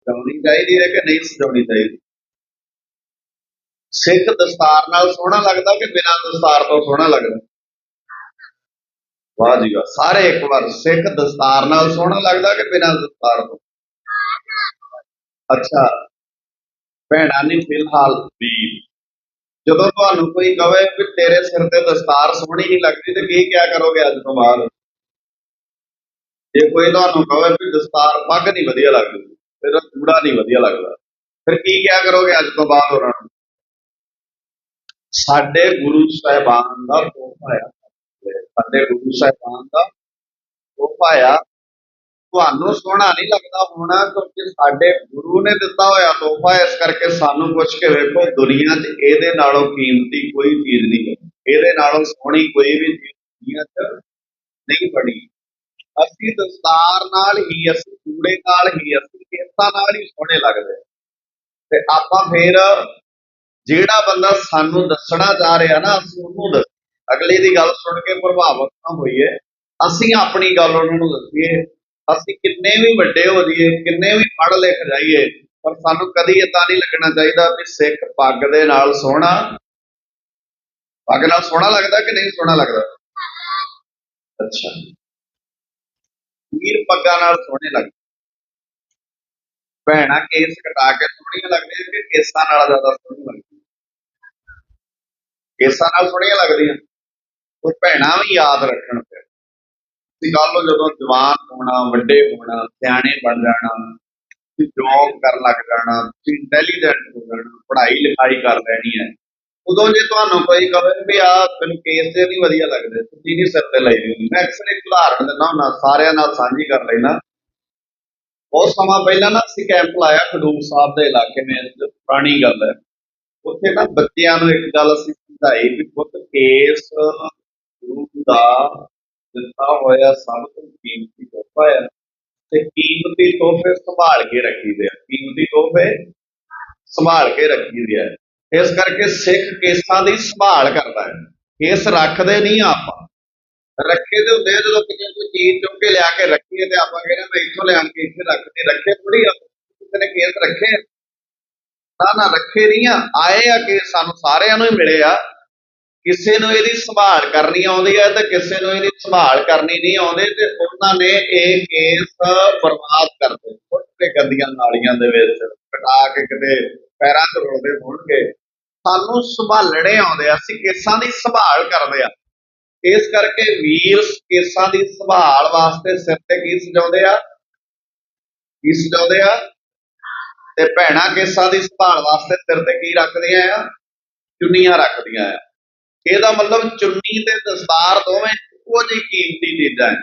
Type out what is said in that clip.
ਸਜਾਉਣੀ ਚਾਹੀਦੀ ਹੈ ਕਿ ਨਹੀਂ ਸਜਾਉਣੀ ਚਾਹੀਦੀ? ਸਿੱਖ ਦਸਤਾਰ ਨਾਲ ਸੋਹਣਾ ਲੱਗਦਾ ਕਿ ਬਿਨਾਂ ਦਸਤਾਰ ਤੋਂ ਸੋਹਣਾ ਲੱਗਦਾ? ਵਾਹ ਜੀ ਵਾਹ। ਸਾਰੇ ਇੱਕ ਵਾਰ ਸਿੱਖ ਦਸਤਾਰ ਨਾਲ ਸੋਹਣਾ ਲੱਗਦਾ ਕਿ ਬਿਨਾਂ ਦਸਤਾਰ ਤੋਂ? ਅੱਛਾ। ਭੈਣਾਂ ਨਹੀਂ ਫਿਲਹਾਲ ਵੀ ਜਦੋਂ ਤੁਹਾਨੂੰ ਕੋਈ ਕਵੇ ਵੀ ਤੇਰੇ ਸਿਰ ਤੇ ਦਸਤਾਰ ਸੋਹਣੀ ਨਹੀਂ ਲੱਗਦੀ ਤੇ ਕੀ ਕਿਆ ਕਰੋਗੇ ਅੱਜ ਤੋਂ ਬਾਅਦ? ਜੇ ਕੋਈ ਤੁਹਾਨੂੰ ਕਵੇ ਵੀ ਦਸਤਾਰ ਪੱਗ ਨਹੀਂ ਵਧੀਆ ਲੱਗਦੀ ਤੇਰਾ ਚੂੜਾ ਨਹੀਂ ਵਧੀਆ ਲੱਗਦਾ। ਫਿਰ ਕੀ ਕਿਆ ਕਰੋਗੇ ਅੱਜ ਤੋਂ ਬਾਅਦ ਉਹਨਾਂ ਨੂੰ? ਸਾਡੇ ਗੁਰੂ ਸਾਹਿਬਾਨ ਦਾ ਤੋਹਫਾ ਆ। ਸਾਡੇ ਗੁਰੂ ਸਾਹਿਬਾਨ ਦਾ ਤੋਹਫਾ ਆ। ਤੁਹਾਨੂੰ ਸੋਹਣਾ ਨਹੀਂ ਲੱਗਦਾ ਹੋਣਾ ਕਿਉਂਕਿ ਸਾਡੇ ਗੁਰੂ ਨੇ ਦਿੱਤਾ ਹੋਇਆ ਤੋਹਫਾ। ਇਸ ਕਰਕੇ ਸਾਨੂੰ ਪੁੱਛ ਕੇ ਵੇਖੋ, ਦੁਨੀਆ 'ਚ ਇਹਦੇ ਨਾਲੋਂ ਕੀਮਤੀ ਕੋਈ ਚੀਜ਼ ਨਹੀਂ ਹੈ ਇਹਦੇ ਨਾਲੋਂ ਸੋਹਣੀ ਕੋਈ ਵੀ ਚੀਜ਼ ਦੁਨੀਆ 'ਚ ਨਹੀਂ ਬਣੀ। ਅਸੀਂ ਦਸਤਾਰ ਨਾਲ ਹੀ ਅਸੀਂ ਜੂੜੇ ਨਾਲ ਹੀ ਅਸੀਂ ਕੇਸਾਂ ਨਾਲ ਹੀ ਸੋਹਣੇ ਲੱਗਦੇ ਤੇ ਆਪਾਂ ਫੇਰ ਜਿਹੜਾ ਬੰਦਾ ਸਾਨੂੰ ਦੱਸਣਾ ਚਾਹ ਰਿਹਾ ਨਾ, ਅਸੀਂ ਉਹਨੂੰ ਦੱਸ ਅਗਲੇ ਦੀ ਗੱਲ ਸੁਣ ਕੇ ਪ੍ਰਭਾਵਿਤ ਨਾ ਹੋਈਏ। ਅਸੀਂ ਆਪਣੀ ਗੱਲ ਉਹਨਾਂ ਨੂੰ ਦੱਸੀਏ। ਅਸੀਂ ਕਿੰਨੇ ਵੀ ਵੱਡੇ ਹੋ ਜਾਈਏ, ਕਿੰਨੇ ਵੀ ਪੜ੍ਹ ਲਿਖ ਜਾਈਏ, ਪਰ ਸਾਨੂੰ ਕਦੀ ਇਦਾਂ ਨਹੀਂ ਲੱਗਣਾ ਚਾਹੀਦਾ ਵੀ ਸਿੱਖ ਪੱਗ ਦੇ ਨਾਲ ਸੋਹਣਾ ਪੱਗ ਨਾਲ ਸੋਹਣਾ ਲੱਗਦਾ ਕਿ ਨਹੀਂ ਸੋਹਣਾ ਲੱਗਦਾ? ਅੱਛਾ। ਵੀਰ ਪੱਗਾਂ ਨਾਲ ਸੋਹਣੇ ਲੱਗਦੇ। ਭੈਣਾਂ ਕੇਸ ਕਟਾ ਕੇ ਸੋਹਣੀਆਂ ਲੱਗਦੀਆਂ ਕਿ ਕੇਸਾਂ ਨਾਲ ਜ਼ਿਆਦਾ ਸੋਹਣੀਆਂ ਲੱਗਦੀਆਂ ਕੇਸਾਂ ਨਾਲ ਸੋਹਣੀਆਂ ਲੱਗਦੀਆਂ। ਉਹ ਭੈਣਾਂ ਵੀ ਯਾਦ ਰੱਖਣ ਪਿਆ ਤੁਸੀਂ ਕੱਲ ਨੂੰ ਜਦੋਂ ਜਵਾਨ ਹੋਣਾ, ਵੱਡੇ ਹੋਣਾ, ਸਿਆਣੇ ਬਣ ਜਾਣਾ, ਤੁਸੀਂ ਜੌਬ ਕਰਨ ਲੱਗ ਜਾਣਾ, ਤੁਸੀਂ ਇੰਟੈਲੀਜੈਂਟ ਹੋ ਜਾਣਾ, ਪੜ੍ਹਾਈ ਲਿਖਾਈ ਕਰ ਲੈਣੀ ਹੈ। ਉਦੋਂ ਜੇ ਤੁਹਾਨੂੰ ਕੋਈ ਕਹੇ ਵੀ ਆ ਮੈਨੂੰ ਕੇਸ ਤੇ ਨਹੀਂ ਵਧੀਆ ਲੱਗਦੇ, ਤੁਸੀਂ ਨਹੀਂ ਸਿਰ ਤੇ ਲਈ ਹੋਈ। ਮੈਂ ਅਕਸਰ ਇੱਕ ਉਦਾਹਰਣ ਦਿੰਦਾ ਹੁੰਦਾ, ਸਾਰਿਆਂ ਨਾਲ ਸਾਂਝੀ ਕਰ ਲੈਣਾ ਬਹੁਤ ਸਮਾਂ ਪਹਿਲਾਂ ਨਾ ਅਸੀਂ ਕੈਂਪ ਲਾਇਆ, ਖਡੂਰ ਸਾਹਿਬ ਦੇ ਇਲਾਕੇ ਵਿੱਚ ਪੁਰਾਣੀ ਗੱਲ ਹੈ। ਉੱਥੇ ਨਾ ਬੱਚਿਆਂ ਨੂੰ ਇੱਕ ਗੱਲ ਅਸੀਂ ਸਮਝਾਈ ਵੀ ਪੁੱਤ ਕੇਸ ਗੁਰੂ ਦਾ ਦਿੱਤਾ ਹੋਇਆ ਸਭ ਤੋਂ ਕੀਮਤੀ ਤੋਹਫਾ ਹੈ ਤੇ ਕੀਮਤੀ ਤੋਹਫੇ ਸੰਭਾਲ ਕੇ ਰੱਖੀਦੇ ਆ। ਕੀਮਤੀ ਤੋਹਫੇ ਸੰਭਾਲ ਕੇ ਰੱਖੀਦੇ ਆ। ਇਸ ਕਰਕੇ ਸਿੱਖ ਕੇਸਾਂ ਦੀ ਸੰਭਾਲ ਕਰਦਾ ਹੈ। ਕੇਸ ਰੱਖਦੇ ਨਹੀਂ ਆਪਾਂ। ਰੱਖੇ ਦੇ ਹੁੰਦੇ ਜਦੋਂ ਕਿਤੇ ਕੋਈ ਚੀਜ਼ ਚੁੱਕ ਕੇ ਲਿਆ ਕੇ ਰੱਖੀਏ ਤੇ ਆਪਾਂ ਕਹਿੰਦੇ ਮੈਂ ਇੱਥੋਂ ਲਿਆਣ ਕੇ ਇੱਥੇ ਰੱਖਦੇ ਰੱਖੇ ਥੋੜੀ ਆ। ਕਿਸੇ ਨੇ ਕੇਸ ਰੱਖੇ ਨਾ ਨਾ, ਰੱਖੇ ਨਹੀਂ ਆ। ਆਏ ਆ ਕਿ ਸਾਨੂੰ ਸਾਰਿਆਂ ਨੂੰ ਹੀ ਮਿਲੇ ਆ। ਕਿਸੇ ਨੂੰ ਇਹਦੀ ਸੰਭਾਲ ਕਰਨੀ ਆਉਂਦੀ ਹੈ ਤੇ ਕਿਸੇ ਨੂੰ ਇਹਦੀ ਸੰਭਾਲ ਕਰਨੀ ਨਹੀਂ ਆਉਂਦੀ ਤੇ ਉਹਨਾਂ ਨੇ ਇਹ ਕੇਸ ਬਰਬਾਦ ਕਰ ਦਿੱਤੇ। ਛੋਟੇ ਗੰਦੀਆਂ ਨਾਲੀਆਂ ਦੇ ਵਿੱਚ, ਕਟਾ ਕੇ ਕਿਤੇ ਪੈਰਾਂ 'ਚ ਰੁਲਦੇ ਹੋਣਗੇ। ਸਾਨੂੰ ਸੰਭਾਲਣੇ ਆਉਂਦੇ ਆ, ਅਸੀਂ ਕੇਸਾਂ ਦੀ ਸੰਭਾਲ ਕਰਦੇ ਆ। ਇਸ ਕਰਕੇ ਵੀਰ ਕੇਸਾਂ ਦੀ ਸੰਭਾਲ ਵਾਸਤੇ ਸਿਰ ਤੇ ਕੀ ਸਜਾਉਂਦੇ ਆ? ਕੀ ਸਜਾਉਂਦੇ ਆ? ਤੇ ਭੈਣਾਂ ਕੇਸਾਂ ਦੀ ਸੰਭਾਲ ਵਾਸਤੇ ਸਿਰ ਤੇ ਕੀ ਰੱਖਦੀਆਂ ਆ? ਚੁੰਨੀਆਂ ਰੱਖਦੀਆਂ ਆ। ਇਹਦਾ ਮਤਲਬ ਚੁੰਨੀ ਤੇ ਦਸਤਾਰ ਦੋਵੇਂ ਇੱਕੋ ਜਿਹੀ ਕੀਮਤੀ ਚੀਜ਼ਾਂ ਹੈ